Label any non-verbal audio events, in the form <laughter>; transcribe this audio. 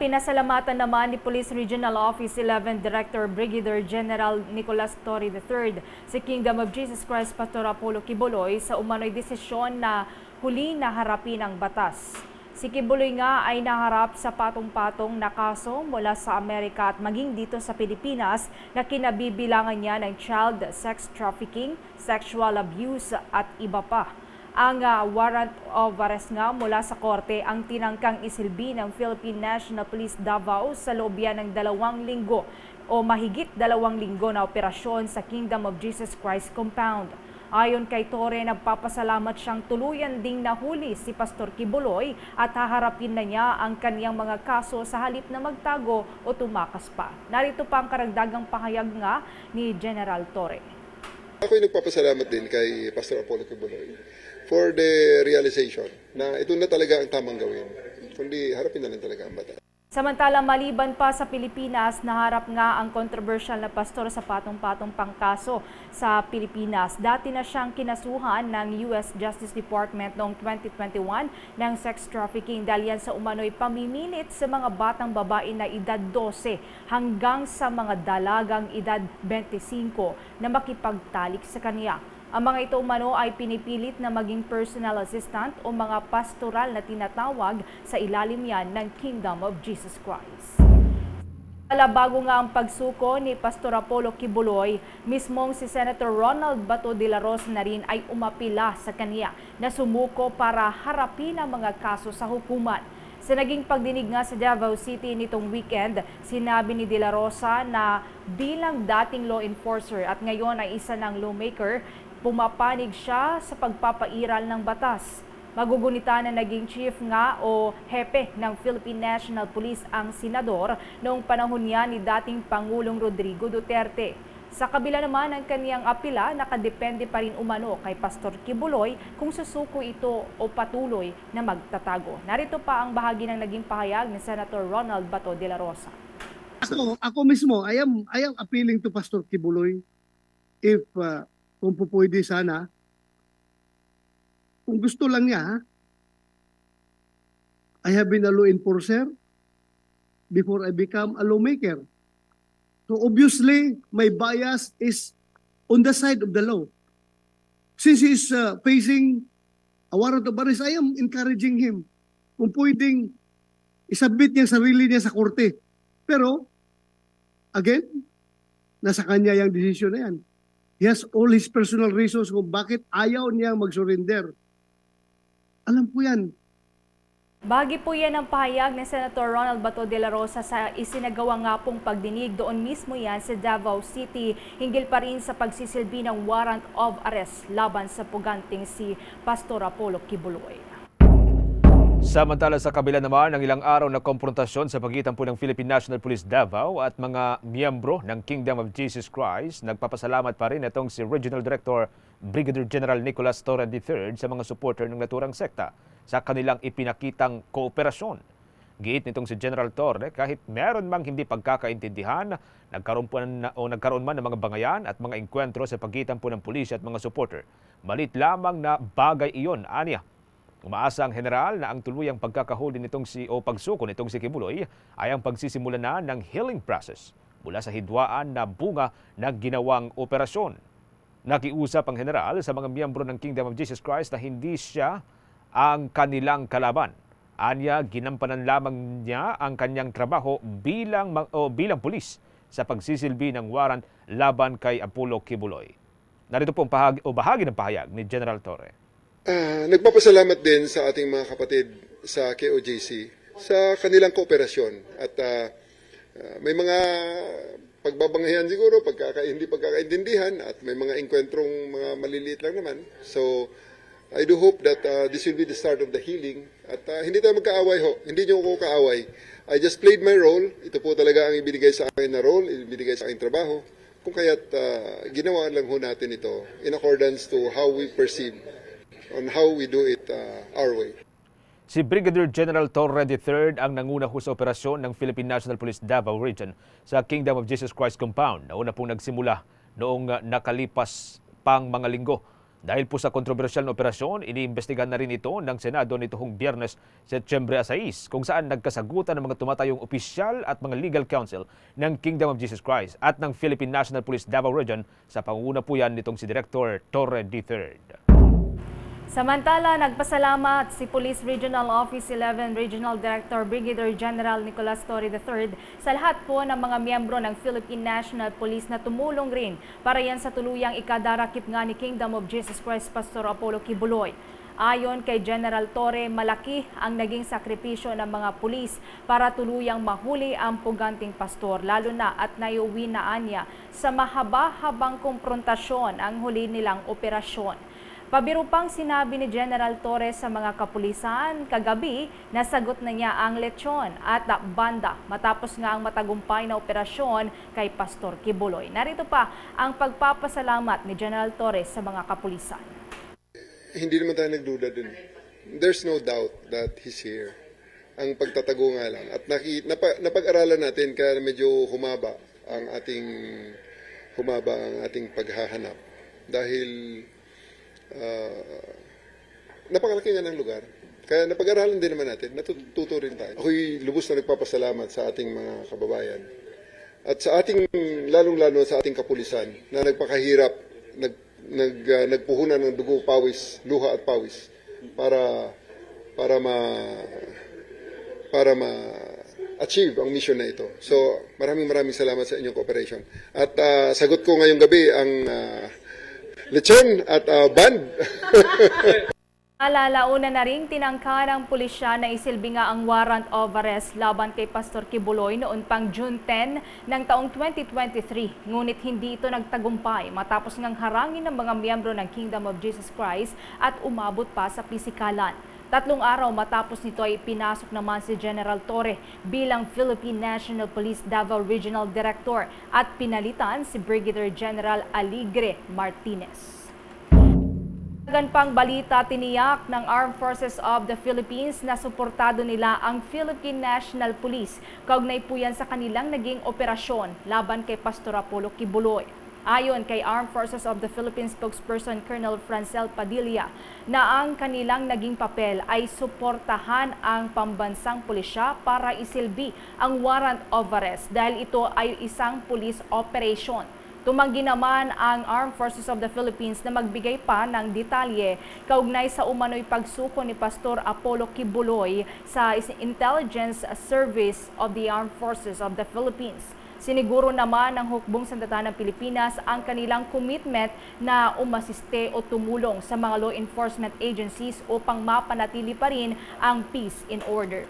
Pinasalamatan naman ni Police Regional Office 11 Director Brigadier General Nicolas Torre III si Kingdom of Jesus Christ Pastor Apollo Kibuloy sa umano'y desisyon na huli na harapin ang batas. Si Kibuloy nga ay naharap sa patong-patong na kaso mula sa Amerika at maging dito sa Pilipinas na kinabibilangan niya ng child sex trafficking, sexual abuse at iba pa. Ang ah, warrant of arrest nga mula sa korte ang tinangkang isilbi ng Philippine National Police Davao sa loob yan ng dalawang linggo o mahigit dalawang linggo na operasyon sa Kingdom of Jesus Christ compound. Ayon kay Torre, nagpapasalamat siyang tuluyan ding nahuli si Pastor Kibuloy at haharapin na niya ang kaniyang mga kaso sa halip na magtago o tumakas pa. Narito pa ang karagdagang pahayag nga ni General Torre. Ako'y nagpapasalamat din kay Pastor Apollo Kibuloy for the realization na ito na talaga ang tamang gawin. Kundi harapin na lang talaga ang bata. Samantala, maliban pa sa Pilipinas, naharap nga ang controversial na pastor sa patong-patong pangkaso sa Pilipinas. Dati na siyang kinasuhan ng US Justice Department noong 2021 ng sex trafficking dahil yan sa umano'y pamimilit sa mga batang babae na edad 12 hanggang sa mga dalagang edad 25 na makipagtalik sa kanya. Ang mga ito umano ay pinipilit na maging personal assistant o mga pastoral na tinatawag sa ilalim yan ng Kingdom of Jesus Christ. Ala bago nga ang pagsuko ni Pastor Apollo Kibuloy, mismong si Senator Ronald Bato de la Rosa na rin ay umapila sa kanya na sumuko para harapin ang mga kaso sa hukuman. Sa naging pagdinig nga sa Davao City nitong weekend, sinabi ni De La Rosa na bilang dating law enforcer at ngayon ay isa ng lawmaker, pumapanig siya sa pagpapairal ng batas. Magugunita na naging chief nga o hepe ng Philippine National Police ang senador noong panahon niya ni dating Pangulong Rodrigo Duterte. Sa kabila naman ng kaniyang apila, nakadepende pa rin umano kay Pastor Kibuloy kung susuko ito o patuloy na magtatago. Narito pa ang bahagi ng naging pahayag ni Senator Ronald Bato de la Rosa. Ako, ako mismo, I am, I am appealing to Pastor Kibuloy if uh, kung po pwede sana, kung gusto lang niya? I have been a law enforcer before I become a lawmaker. So obviously, my bias is on the side of the law. Since he's uh, facing a warrant of arrest, I am encouraging him kung pwedeng isabit niya sarili niya sa korte. Pero, again, nasa kanya yung desisyon na yan. He has all his personal reasons kung bakit ayaw niya mag-surrender. Alam po yan. Bahagi po yan ang pahayag ni Senator Ronald Bato de la Rosa sa isinagawa nga pong pagdinig. Doon mismo yan sa Davao City. Hinggil pa rin sa pagsisilbi ng warrant of arrest laban sa puganting si Pastor Apollo Kibuloy. Samantala sa kabila naman ng ilang araw na konfrontasyon sa pagitan po ng Philippine National Police Davao at mga miyembro ng Kingdom of Jesus Christ, nagpapasalamat pa rin itong si Regional Director Brigadier General Nicolas Torre III sa mga supporter ng naturang sekta sa kanilang ipinakitang kooperasyon. Giit nitong si General Torre, kahit meron mang hindi pagkakaintindihan, nagkaroon, po na, o nagkaroon man ng mga bangayan at mga engkwentro sa pagitan po ng pulis at mga supporter. Malit lamang na bagay iyon, aniya. Umaasa ang general na ang tuluyang pagkakahuli nitong si o pagsuko nitong si Kibuloy ay ang pagsisimula na ng healing process mula sa hidwaan na bunga ng ginawang operasyon. Nakiusap ang general sa mga miyembro ng Kingdom of Jesus Christ na hindi siya ang kanilang kalaban. Anya, ginampanan lamang niya ang kanyang trabaho bilang, o bilang pulis sa pagsisilbi ng warrant laban kay Apollo Kibuloy. Narito po ang bahagi, o bahagi ng pahayag ni General Torre. Ah, nagpapasalamat din sa ating mga kapatid sa KOJC sa kanilang kooperasyon at ah, ah, may mga pagbabangayan siguro, pagkaka, hindi pagkakaintindihan at may mga engkwentrong mga maliliit lang naman. So, I do hope that uh, this will be the start of the healing at uh, hindi tayo magkaaway ho. Hindi niyo ako kaaway. I just played my role. Ito po talaga ang ibinigay sa akin na role, ibinigay sa akin trabaho. Kung kaya't uh, ginawa lang ho natin ito in accordance to how we perceive on how we do it uh, our way. Si Brigadier General Torre III ang nanguna ho sa operasyon ng Philippine National Police Davao Region sa Kingdom of Jesus Christ Compound. Nauna pong nagsimula noong uh, nakalipas pang mga linggo. Dahil po sa kontrobersyal na operasyon, iniimbestigahan na rin ito ng Senado nitong biyernes, Setyembre 6, kung saan nagkasagutan ng mga tumatayong opisyal at mga legal counsel ng Kingdom of Jesus Christ at ng Philippine National Police Davao Region sa pangunguna po yan nitong si Director Torre III. Samantala, nagpasalamat si Police Regional Office 11 Regional Director Brigadier General Nicolas Torre III sa lahat po ng mga miyembro ng Philippine National Police na tumulong rin para yan sa tuluyang ikadarakip nga ni Kingdom of Jesus Christ Pastor Apollo Kibuloy. Ayon kay General Torre, malaki ang naging sakripisyo ng mga pulis para tuluyang mahuli ang puganting pastor, lalo na at naiuwi na anya sa mahaba-habang komprontasyon ang huli nilang operasyon. Pabiro pang sinabi ni General Torres sa mga kapulisan kagabi, nasagot na niya ang lechon at banda matapos nga ang matagumpay na operasyon kay Pastor Kibuloy. Narito pa ang pagpapasalamat ni General Torres sa mga kapulisan. Hindi naman tayo nagduda dun. There's no doubt that he's here. Ang pagtatago nga lang. At naki, napa, napag-aralan natin kaya medyo humaba ang ating humaba ang ating paghahanap. Dahil ah, napakalaki nga ng lugar. Kaya napag-aralan din naman natin, natututo rin tayo. Ako'y lubos na nagpapasalamat sa ating mga kababayan. At sa ating, lalong-lalo sa ating kapulisan na nagpakahirap, nag, nag, ah, nagpuhunan ng dugo, pawis, luha at pawis para para ma para ma achieve ang mission na ito. So, maraming maraming salamat sa inyong cooperation. At ah, sagot ko ngayong gabi ang ah, lechon at ah, band. <laughs> Alalauna na ring tinangka ng pulisya na isilbi nga ang warrant of arrest laban kay Pastor Kibuloy noon pang June 10 ng taong 2023. Ngunit hindi ito nagtagumpay matapos ngang harangin ng mga miyembro ng Kingdom of Jesus Christ at umabot pa sa pisikalan. Tatlong araw matapos nito ay pinasok naman si General Torre bilang Philippine National Police Davao Regional Director at pinalitan si Brigadier General Aligre Martinez. Dagan pang balita tiniyak ng Armed Forces of the Philippines na suportado nila ang Philippine National Police kaugnay po yan sa kanilang naging operasyon laban kay Pastor Apollo Kibuloy. Ayon kay Armed Forces of the Philippines spokesperson Colonel Francel Padilla na ang kanilang naging papel ay suportahan ang pambansang pulisya para isilbi ang warrant of arrest dahil ito ay isang police operation. Tumanggi naman ang Armed Forces of the Philippines na magbigay pa ng detalye kaugnay sa umano'y pagsuko ni Pastor Apollo Kibuloy sa Intelligence Service of the Armed Forces of the Philippines. Siniguro naman ng Hukbong Sandata ng Pilipinas ang kanilang commitment na umasiste o tumulong sa mga law enforcement agencies upang mapanatili pa rin ang peace in order.